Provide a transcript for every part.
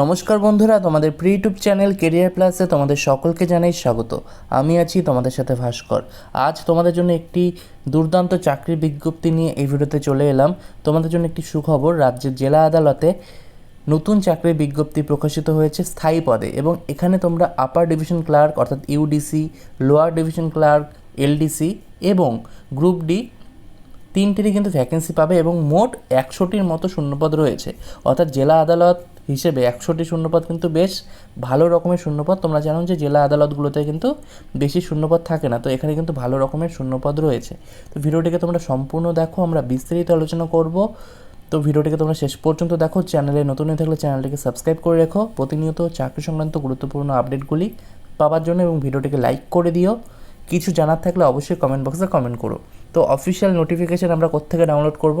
নমস্কার বন্ধুরা, তোমাদের প্রি ইউটিউব চ্যানেল কেরিয়ার প্লাসে তোমাদের সকলকে জানাই স্বাগত। আমি আছি তোমাদের সাথে ভাস্কর। আজ তোমাদের জন্য একটি দুর্দান্ত চাকরির বিজ্ঞপ্তি নিয়ে এই ভিডিওতে চলে এলাম। তোমাদের জন্য একটি সুখবর, রাজ্যের জেলা আদালতে নতুন চাকরির বিজ্ঞপ্তি প্রকাশিত হয়েছে স্থায়ী পদে এবং এখানে তোমরা আপার ডিভিশন ক্লার্ক অর্থাৎ UDC lower division clerk LDC এবং গ্রুপ ডি তিনটিরই কিন্তু ভ্যাকেন্সি পাবে এবং মোট একশোটির মতো শূন্যপদ রয়েছে। অর্থাৎ জেলা আদালত হিসেবে একশোটি শূন্যপদ কিন্তু বেশ ভালো রকমের শূন্যপদ। তোমরা জানো যে জেলা আদালতগুলোতে কিন্তু বেশি শূন্যপদ থাকে না, তো এখানে কিন্তু ভালো রকমের শূন্যপদ রয়েছে। তো ভিডিওটিকে তোমরা সম্পূর্ণ দেখো, আমরা বিস্তারিত আলোচনা করব। তো ভিডিওটিকে তোমরা শেষ পর্যন্ত দেখো, চ্যানেলে নতুন হয়ে থাকলে চ্যানেলটিকে সাবস্ক্রাইব করে রেখো। প্রতিনিয়ত চাকরি সংক্রান্ত গুরুত্বপূর্ণ আপডেটগুলি পাওয়ার জন্য এবং ভিডিওটিকে লাইক করে দিও। কিছু জানার থাকলে অবশ্যই কমেন্ট বক্সে কমেন্ট করো। তো অফিসিয়াল নোটিফিকেশান আমরা কোথেকে ডাউনলোড করব?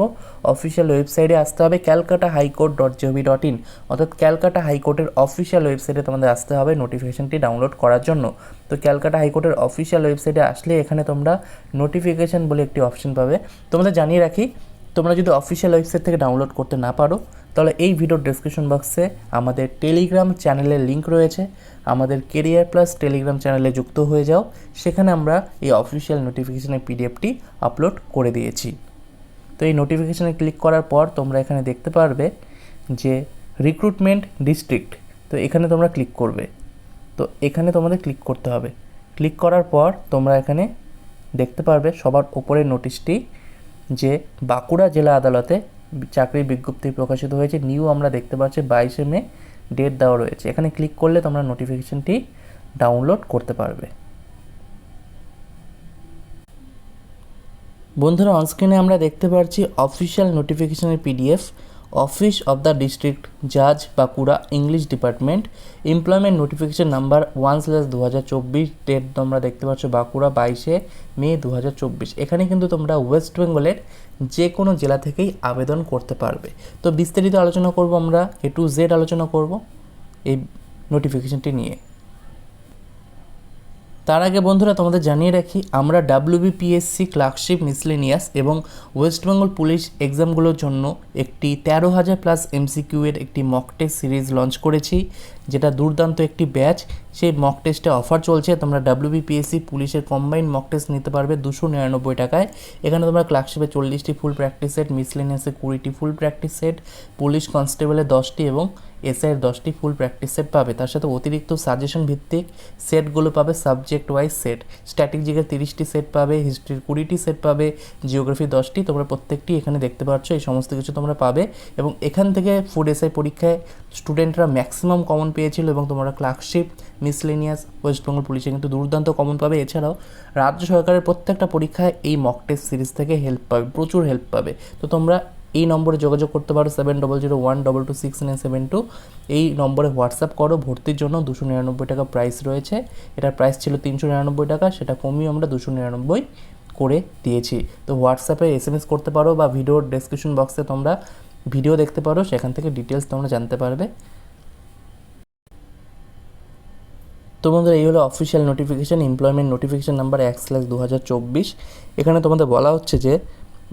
অফিসিয়াল ওয়েবসাইটে আসতে হবে Calcutta high court dot G O V dot in অর্থাৎ ক্যালকাটা হাইকোর্টের অফিসিয়াল ওয়েবসাইটে তোমাদের আসতে হবে নোটিফিকেশানটি ডাউনলোড করার জন্য। তো ক্যালকাটা হাইকোর্টের অফিসিয়াল ওয়েবসাইটে আসলে এখানে তোমরা নোটিফিকেশান বলে একটি অপশন পাবে। তোমাদের জানিয়ে রাখি, তোমরা যদি অফিসিয়াল ওয়েবসাইট থেকে ডাউনলোড করতে না পারো তাহলে এই ভিডিওর ডেসক্রিপশন বক্সে আমাদের টেলিগ্রাম চ্যানেলের লিঙ্ক রয়েছে। আমাদের কেরিয়ার প্লাস টেলিগ্রাম চ্যানেলে যুক্ত হয়ে যাও। সেখানে আমরা এই অফিসিয়াল নোটিফিকেশনের পিডিএফটি আপলোড করে দিয়েছি। তো এই নোটিফিকেশানে ক্লিক করার পর তোমরা এখানে দেখতে পারবে যে রিক্রুটমেন্ট ডিস্ট্রিক্ট তো এখানে তোমরা ক্লিক করবে। তো এখানে তোমাদের ক্লিক করতে হবে। ক্লিক করার পর তোমরা এখানে দেখতে পারবে সবার ওপরের নোটিশটি যে বাঁকুড়া জেলা আদালতে চাকরির বিজ্ঞপ্তি প্রকাশিত হয়েছে। নিউ আমরা দেখতে পাচ্ছি, বাইশে মে ডেট দেওয়া রয়েছে। এখানে ক্লিক করলে তোমরা নোটিফিকেশনটি ডাউনলোড করতে পারবে। বন্ধুরা অনস্ক্রিনে আমরা দেখতে পাচ্ছি অফিসিয়াল নোটিফিকেশনের PDF office of the district জাজ Bankura English department. Employment notification number one slash দু হাজার চব্বিশ, ডেট তোমরা দেখতে পাচ্ছ বাঁকুড়া বাইশে মে দু হাজার চব্বিশ। এখানে কিন্তু তোমরা ওয়েস্ট বেঙ্গলের যে কোনো জেলা থেকেই আবেদন করতে পারবে। তো বিস্তারিত আলোচনা করব আমরা, এ টু জেড আলোচনা করব এই নোটিফিকেশনটি নিয়ে। তার আগে বন্ধুরা তোমাদের জানিয়ে রাখি, আমরা ডাব্লিউবিপিএসসি ক্লার্কশিপ মিসলেনিয়াস এবং ওয়েস্ট বেঙ্গল পুলিশ এক্সামগুলোর জন্য একটি তেরো হাজার প্লাস এমসিকিউ এর একটি মক সিরিজ লঞ্চ করেছি, যেটা দুর্দান্ত একটি ব্যাচ সেই মক টেস্টে অফার চলছে। তোমরা ডাব্লিউবিপিএসসি পুলিশের কম্বাইন্ড মক টেস্ট নিতে পারবে দুশো নিরানব্বই টাকায়। এখানে তোমরা ক্লার্কশিপে চল্লিশটি ফুল প্র্যাকটিস সেট মিসলেনিয়াসে কুড়িটি ফুল প্র্যাকটিস সেট পুলিশ কনস্টেবলের দশটি এবং এসআইয়ের দশটি ফুল প্র্যাকটিস সেট পাবে। তার সাথে অতিরিক্ত সাজেশন ভিত্তিক সেটগুলো পাবে সাবজেক্ট ওয়াইজ সেট স্ট্র্যাটেজিকের তিরিশটি সেট পাবে হিস্ট্রির কুড়িটি সেট পাবে জিওগ্রাফি দশটি। তোমরা প্রত্যেকটি এখানে দেখতে পাচ্ছ, এই সমস্ত কিছু তোমরা পাবে এবং এখান থেকে ফুড এসআই পরীক্ষায় স্টুডেন্টরা ম্যাক্সিমাম কমন পেয়েছিল এবং তোমরা ক্লার্কশিপ মিসলেনিয়াস ওয়েস্ট বেঙ্গল পুলিশে কিন্তু দুর্দান্ত কমন পাবে। এছাড়াও রাজ্য সরকারের প্রত্যেকটা পরীক্ষায় এই মক টেস্ট সিরিজ থেকে হেল্প পাবে, প্রচুর হেল্প পাবে। তো তোমরা এই নম্বরে যোগাযোগ করতে পারো seven double zero one double two six nine seven two এই নম্বরে হোয়াটসঅ্যাপ করো, ভর্তির জন্য দুশো নিরানব্বই টাকা প্রাইস রয়েছে। এটার প্রাইস ছিল তিনশো নিরানব্বই টাকা, সেটা কমিয়ে আমরা দুশো নিরানব্বই করে দিয়েছি। তো হোয়াটসঅ্যাপে এস এম এস করতে পারো বা ভিডিওর ডেসক্রিপশন বক্সে তোমরা ভিডিও দেখতে পারো, সেখান থেকে ডিটেলস তোমরা জানতে পারবে। তো বন্ধুরা, এই হলো official notification employment notification number এক স্ল্যাশ দু হাজার চব্বিশ। এখানে তোমাদের বলা হচ্ছে যে,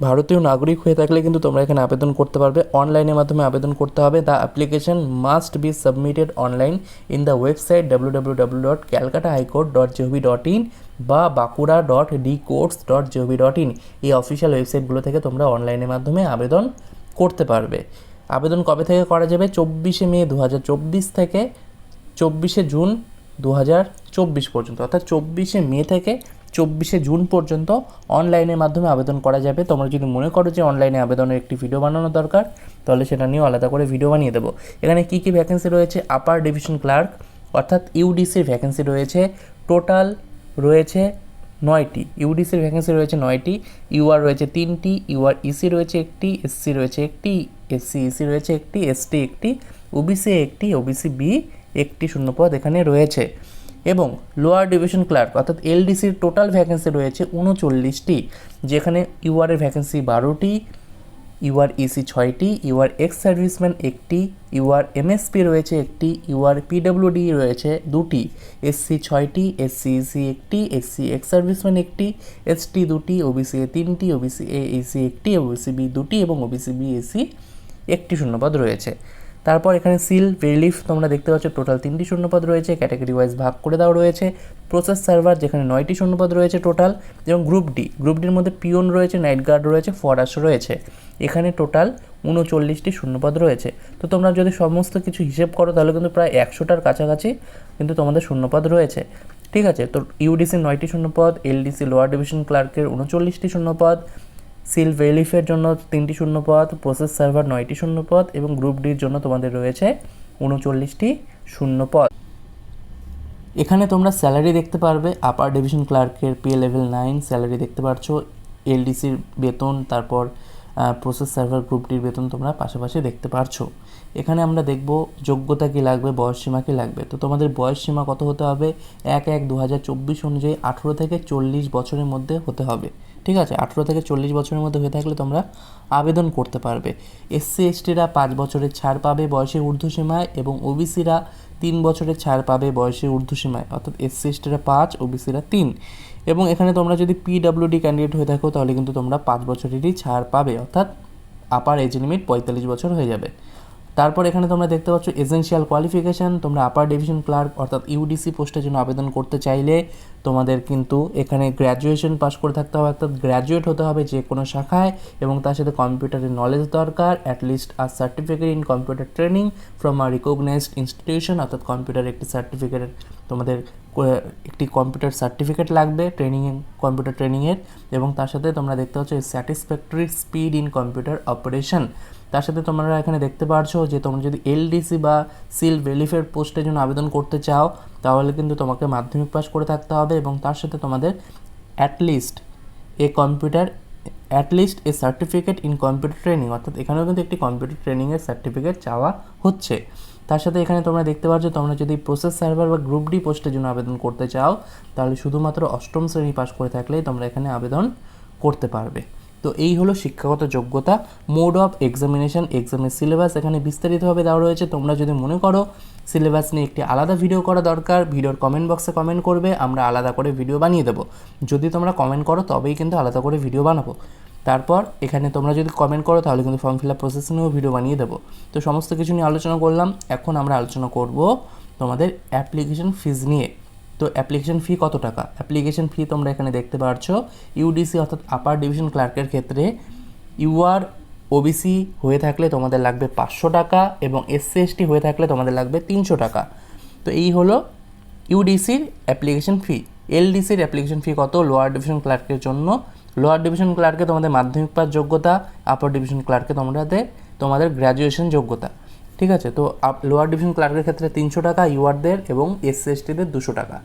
ভারতীয় নাগরিক হয়ে থাকলে কিন্তু তোমরা এখানে আবেদন করতে পারবে। অনলাইনের মাধ্যমে আবেদন করতে হবে। The application must be submitted online in the website W W W dot Calcutta high court dot G O V dot in বা Bankura dot D courts dot G O V dot in এই official ওয়েবসাইটগুলো থেকে তোমরা অনলাইনের মাধ্যমে আবেদন করতে পারবে। আবেদন কবে থেকে করা যাবে? চব্বিশে মে দু হাজার চব্বিশ থেকে চব্বিশে জুন দু হাজার চব্বিশ পর্যন্ত, অর্থাৎ চব্বিশে মে থেকে চব্বিশে জুন পর্যন্ত অনলাইনের মাধ্যমে আবেদন করা যাবে। তোমরা যদি মনে করো যে অনলাইনে আবেদনের একটি ভিডিও বানানো দরকার, তাহলে সেটা নিয়েও আলাদা করে ভিডিও বানিয়ে দেবো। এখানে কী কী ভ্যাকেন্সি রয়েছে? আপার ডিভিশন ক্লার্ক অর্থাৎ ইউডিসির ভ্যাকেন্সি রয়েছে। টোটাল রয়েছে নয়টি। ইউডিসির ভ্যাকেন্সি রয়েছে নয়টি। ইউআর রয়েছে তিনটি। ইউআর ইসি রয়েছে একটি। এসসি রয়েছে একটি। এসসি ইসি রয়েছে একটি। এসটি একটি। ওবিসি একটি। ওবিসি বি একটি শূন্যপদ এখানে রয়েছে। এবং লোয়ার ডিভিশন ক্লার্ক অর্থাৎ এলডিসির টোটাল ভ্যাকেন্সি রয়েছে উনচল্লিশটি, যেখানে ইউআরের ভ্যাকেন্সি বারোটি ইউআর ইসি ছয়টি ইউআর এক্স সার্ভিসম্যান একটি ইউআর এমএসপি রয়েছে একটি ইউআর পিডব্লিউডি রয়েছে দুটি এসসি ছয়টি এসসি ইসি একটি এসসি এক্স সার্ভিসম্যান একটি এসটি দুটি ওবিসি এ তিনটি ওবিসি এ এসি একটি ওবিসি বি দুটি এবং ওবিসি বি এসি একটি শূন্যপদ রয়েছে। তারপর এখানে সিল রিলিফ তোমরা দেখতে পাচ্ছ টোটাল তিনটি শূন্যপদ রয়েছে ক্যাটাগরি ওয়াইজ ভাগ করে দেওয়া রয়েছে প্রসেস সার্ভার যেখানে নয়টি শূন্যপদ রয়েছে টোটাল এবং গ্রুপ ডি গ্রুপ ডির মধ্যে পিওন রয়েছে নাইট গার্ড রয়েছে ফরাস রয়েছে, এখানে টোটাল উনচল্লিশটি শূন্যপদ রয়েছে। তো তোমরা যদি সমস্ত কিছু হিসেব করো, তাহলে কিন্তু প্রায় একশোটার কাছাকাছি কিন্তু তোমাদের শূন্যপদ রয়েছে। ঠিক আছে, তো ইউডিসি নয়টি শূন্যপদ এলডিসি লোয়ার ডিভিশন ক্লার্কের উনচল্লিশটি শূন্যপদ সিল রিলিফের জন্য তিনটি শূন্যপদ প্রসেস সার্ভার নয়টি শূন্যপদ এবং গ্রুপ ডির জন্য তোমাদের রয়েছে উনচল্লিশটি শূন্যপদ এখানে তোমরা স্যালারি দেখতে পারবে, আপার ডিভিশন ক্লার্কের পে লেভেল নাইন স্যালারি দেখতে পাচ্ছ এলডিসির বেতন, তারপর প্রসেস সার্ভার গ্রুপটির বেতন তোমরা পাশাপাশি দেখতে পারছ। এখানে আমরা দেখব যোগ্যতা কী লাগবে, বয়স সীমা কী লাগবে। তো তোমাদের বয়স সীমা কত হতে হবে? এক এক দু হাজার চব্বিশ অনুযায়ী আঠেরো থেকে চল্লিশ বছরের মধ্যে হতে হবে। ঠিক আছে? আঠেরো থেকে চল্লিশ বছরের মধ্যে হয়ে থাকলে তোমরা আবেদন করতে পারবে। এসসি, এসটিরা পাঁচ বছরের ছাড় পাবে বয়সের ঊর্ধ্বসীমায় এবং ওবিসিরা তিন বছরের ছাড় পাবে বয়সের ঊর্ধ্বসীমায় অর্থাৎ এসসি, এসটিরা পাঁচ, ওবিসিরা তিন। এবং এখানে তোমরা যদি পিডাব্লিউডি ক্যান্ডিডেট হয়ে থাকো, তাহলে কিন্তু তোমরা পাঁচ বছরেরই ছাড় পাবে। অর্থাৎ আপার এজ লিমিট পঁয়তাল্লিশ বছর হয়ে যাবে। তারপর এখানে তোমরা দেখতে পাচ্ছ এসেন্সিয়াল কোয়ালিফিকেশান তোমরা আপার ডিভিশন ক্লার্ক অর্থাৎ ইউডিসি পোস্টের জন্য আবেদন করতে চাইলে। তোমাদের কিন্তু এখানে গ্র্যাজুয়েশন পাস করে থাকতে হবে, অর্থাৎ গ্র্যাজুয়েট হতে হবে যে কোনো শাখায় এবং তার সাথে কম্পিউটারের নলেজ দরকার at least R certificate in computer training from a recognised institution অর্থাৎ কম্পিউটার একটি সার্টিফিকেট তোমাদের একটি কম্পিউটার সার্টিফিকেট লাগবে ট্রেনিং কম্পিউটার ট্রেনিংয়ের এবং তার সাথে তোমরা দেখতে পাচ্ছ satisfactory speed in computer operation তার সাথে তোমরা এখানে দেখতে পারছ যে তোমরা যদি এলডিসি বা সিল ভেলিফের পোস্টের জন্য আবেদন করতে চাও, তাহলে কিন্তু তোমাকে মাধ্যমিক পাস করে থাকতে হবে। এবং তার সাথে তোমাদের at least a computer at least a certificate in computer training অর্থাৎ এখানেও কিন্তু একটি কম্পিউটার ট্রেনিংয়ের সার্টিফিকেট চাওয়া হচ্ছে। তার সাথে এখানে তোমরা দেখতে পাচ্ছ তোমরা যদি প্রসেস সার্ভার বা গ্রুপ ডি পোস্টের জন্য আবেদন করতে চাও, তাহলে শুধুমাত্র অষ্টম শ্রেণি পাস করে থাকলেই তোমরা এখানে আবেদন করতে পারবে। তো এই হলো শিক্ষাগত যোগ্যতা। মোড অফ এক্সামিনেশন এক্সামের সিলেবাস এখানে বিস্তারিতভাবে দেওয়া রয়েছে। তোমরা যদি মনে করো সিলেবাস নিয়ে একটি আলাদা ভিডিও করা দরকার, ভিডিওর কমেন্ট বক্সে কমেন্ট করবে, আমরা আলাদা করে ভিডিও বানিয়ে দেবো। যদি তোমরা কমেন্ট করো, তবেই কিন্তু আলাদা করে ভিডিও বানাবো। তারপর এখানে তোমরা যদি কমেন্ট করো, তাহলে কিন্তু ফর্ম ফিল আপ প্রসেস নিয়েও ভিডিও বানিয়ে দেবো। তো সমস্ত কিছু নিয়ে আলোচনা করলাম। এখন আমরা আলোচনা করব তোমাদের অ্যাপ্লিকেশন ফিজ নিয়ে। তো অ্যাপ্লিকেশন ফি কত টাকা? অ্যাপ্লিকেশন ফি তোমরা এখানে দেখতে পাচ্ছ ইউডিসি অর্থাৎ আপার ডিভিশন ক্লার্কের ক্ষেত্রে ইউআর ওবিসি হয়ে থাকলে তোমাদের লাগবে পাঁচশো টাকা এবং এসসি এসটি হয়ে থাকলে তোমাদের লাগবে তিনশো টাকা। তো এই হলো ইউডিসির অ্যাপ্লিকেশন ফি এলডিসির অ্যাপ্লিকেশন ফি কত? লোয়ার ডিভিশন ক্লার্কের জন্য। লোয়ার ডিভিশন ক্লার্কে তোমাদের মাধ্যমিক পাস যোগ্যতা আপার ডিভিশন ক্লার্কে তোমাদের তোমাদের গ্র্যাজুয়েশন যোগ্যতা। ঠিক আছে? তো লোয়ার ডিভিশন ক্লার্কের ক্ষেত্রে তিনশো টাকা ইউআরদের এবং এসসি এসটিদের দুশো টাকা।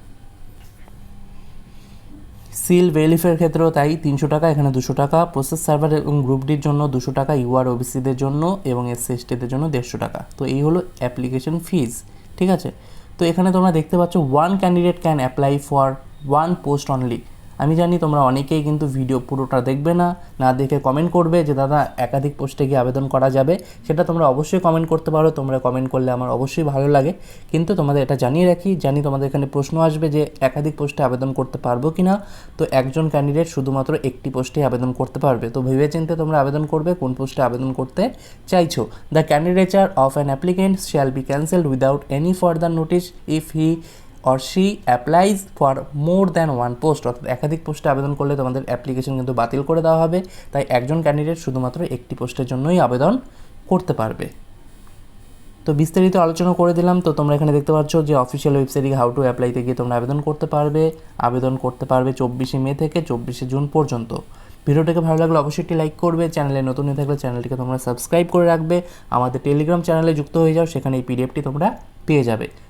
সিল ভেলিফের ক্ষেত্রেও তাই তিনশো টাকা, এখানে দুশো টাকা। প্রসেস সার্ভার এবং গ্রুপ ডির জন্য দুশো টাকা, ইউআর ওবিসিদের জন্য এবং এস এসসি এসটিদের জন্য দেড়শো টাকা। তো এই হলো অ্যাপ্লিকেশন ফিজ, ঠিক আছে? তো এখানে তোমরা দেখতে পাচ্ছ one candidate can apply for one post only আমি জানি তোমরা অনেকেই কিন্তু ভিডিও পুরোটা দেখবে না না দেখে কমেন্ট করবে যে, দাদা, একাধিক পোস্টে গিয়ে আবেদন করা যাবে। সেটা তোমরা অবশ্যই কমেন্ট করতে পারো, তোমরা কমেন্ট করলে আমার অবশ্যই ভালো লাগে। কিন্তু তোমাদের এটা জানিয়ে রাখি, জানি তোমাদের এখানে প্রশ্ন আসবে যে, একাধিক পোস্টে আবেদন করতে পারব কি না তো একজন ক্যান্ডিডেট শুধুমাত্র একটি পোস্টে আবেদন করতে পারবে। তো ভেবে চিন্তে তোমরা আবেদন করবে, কোন পোস্টে আবেদন করতে চাইছো? The candidature of an applicant shall be cancelled without any further notice if he or she applies for more than one post অর্থাৎ একাধিক পোস্টে আবেদন করলে তোমাদের অ্যাপ্লিকেশন কিন্তু বাতিল করে দেওয়া হবে। তাই একজন ক্যান্ডিডেট শুধুমাত্র একটি পোস্টের জন্যই আবেদন করতে পারবে। তো বিস্তারিত আলোচনা করে দিলাম। তো তোমরা এখানে দেখতে পাচ্ছ যে অফিসিয়াল ওয়েবসাইটে হাউ টু অ্যাপ্লাইতে গিয়ে তোমরা আবেদন করতে পারবে। আবেদন করতে পারবে চব্বিশে মে থেকে চব্বিশে জুন পর্যন্ত। ভিডিওটাকে ভালো লাগলে অবশ্যই একটি লাইক করবে। চ্যানেলে নতুন হয়ে থাকলে চ্যানেলটিকে তোমরা সাবস্ক্রাইব করে রাখবে। আমাদের টেলিগ্রাম চ্যানেলে যুক্ত হয়ে যাও, সেখানে এই পিডিএফটি তোমরা পেয়ে যাবে।